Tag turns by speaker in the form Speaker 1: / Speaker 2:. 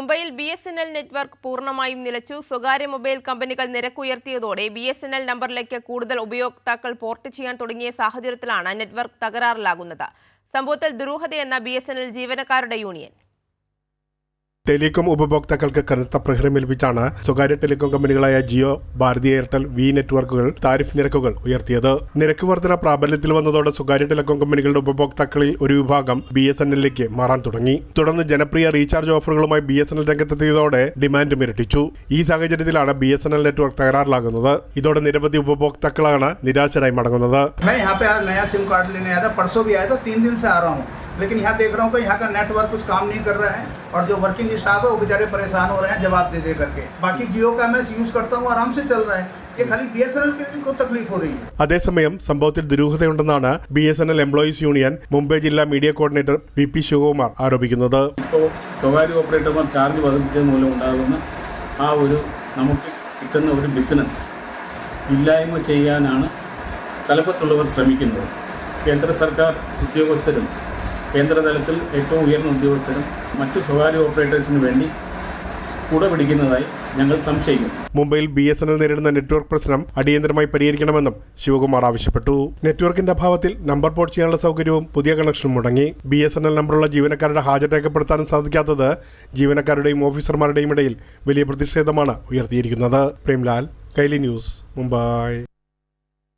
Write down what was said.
Speaker 1: മുംബൈയിൽ B S N L network പൂർണമായും നിലച്ചു. സ്വകാര്യ മൊബൈൽ കമ്പനികൾ നിരക്കുയർത്തിയതോടെ ബി എസ് എൻ എൽ നമ്പറിലേക്ക് കൂടുതൽ ഉപയോക്താക്കൾ പോർട്ട് ചെയ്യാൻ തുടങ്ങിയ സാഹചര്യത്തിലാണ് നെറ്റ്വർക്ക് തകരാറിലാകുന്നത്. സംഭവത്തിൽ ദുരൂഹതയെന്ന ബി എസ് എൻ എൽ ജീവനക്കാരുടെ യൂണിയൻ.
Speaker 2: ടെലികോം ഉപഭോക്താക്കൾക്ക് കനത്ത പ്രഹരമേൽപ്പിച്ചാണ് സ്വകാര്യ ടെലികോം കമ്പനികളായ ജിയോ ഭാരതി എയർടെൽ വി നെറ്റ്വർക്കുകൾ താരിഫ് നിരക്കുകൾ ഉയർത്തിയത് നിരക്ക് വർധന പ്രാബല്യത്തിൽ വന്നതോടെ സ്വകാര്യ ടെലികോം കമ്പനികളുടെ ഉപഭോക്താക്കളിൽ ഒരു വിഭാഗം ബി എസ് എൻ എല്ലിലേക്ക് മാറാൻ തുടങ്ങി തുടർന്ന് ജനപ്രിയ റീചാർജ് ഓഫറുകളുമായി ബി എസ് എൻ എൽ രംഗത്തെത്തിയതോടെ ഡിമാൻഡും ഇരട്ടിച്ചു ഈ സാഹചര്യത്തിലാണ് B S N L network തകരാറിലാകുന്നത് ഇതോടെ നിരവധി ഉപഭോക്താക്കളാണ് നിരാശരായി മടങ്ങുന്നത്
Speaker 3: मैं यहाँ पे आज नया सिम कार्ड लेने आया था परसों भी आया था तीन दिन से आ रहा हूँ लेकिन यहाँ देख रहा हूँ कि यहाँ का नेटवर्क कुछ काम नहीं कर रहा है और जो वर्किंग स्टाफ है वो बेचारे परेशान हो रहे हैं जवाब दे दे करके बाकी जियो का मैं यूज़ करता हूँ आराम से चल रहा है ये खाली बी एस के लिए को तकलीफ हो रही है
Speaker 2: അതേസമയം സംഭവത്തിൽ ദുരൂഹതയുണ്ടെന്നാണ് B S N L employees union Mumbai ജില്ലാ media coordinator V P Sivakumar ആരോപിക്കുന്നത്
Speaker 4: ഇപ്പോൾ സ്വകാര്യ ഓപ്പറേറ്റർമാർ ചാർജ് വർദ്ധിച്ചത് മൂലം ഉണ്ടാകുന്ന ആ ഒരു നമുക്ക് കിട്ടുന്ന ഒരു ബിസിനസ് ഇല്ലായ്മ ചെയ്യാനാണ് തലപ്പത്തുള്ളവർ ശ്രമിക്കുന്നത് കേന്ദ്ര സർക്കാർ ഉദ്യോഗസ്ഥരും കേന്ദ്രതലത്തിൽ ഏറ്റവും ഉയർന്ന ഉദ്യോഗസ്ഥരും മറ്റു സ്വകാര്യ ഓപ്പറേറ്റേഴ്സിന് വേണ്ടി കുട പിടിക്കുന്നതായി ഞങ്ങൾ സംശയിക്കുന്നു.
Speaker 2: മുംബൈയിൽ ബി എസ് എൻ എൽ നേരിടുന്ന നെറ്റ്വർക്ക് പ്രശ്നം അടിയന്തരമായി പരിഹരിക്കണമെന്നും ശിവകുമാർ ആവശ്യപ്പെട്ടു. നെറ്റ്വർക്കിന്റെ അഭാവത്തിൽ നമ്പർ പോർട്ട് ചെയ്യാനുള്ള സൗകര്യവും പുതിയ കണക്ഷനും മുടങ്ങി. ബി എസ് എൻ എൽ നമ്പറുള്ള ജീവനക്കാരുടെ ഹാജർ രേഖപ്പെടുത്താനും സാധിക്കാത്തത് ജീവനക്കാരുടെയും ഓഫീസർമാരുടെയും ഇടയിൽ വലിയ പ്രതിഷേധമാണ് ഉയർത്തിയിരിക്കുന്നത്. പ്രേംലാൽ കൈലി ന്യൂസ് മുംബൈ.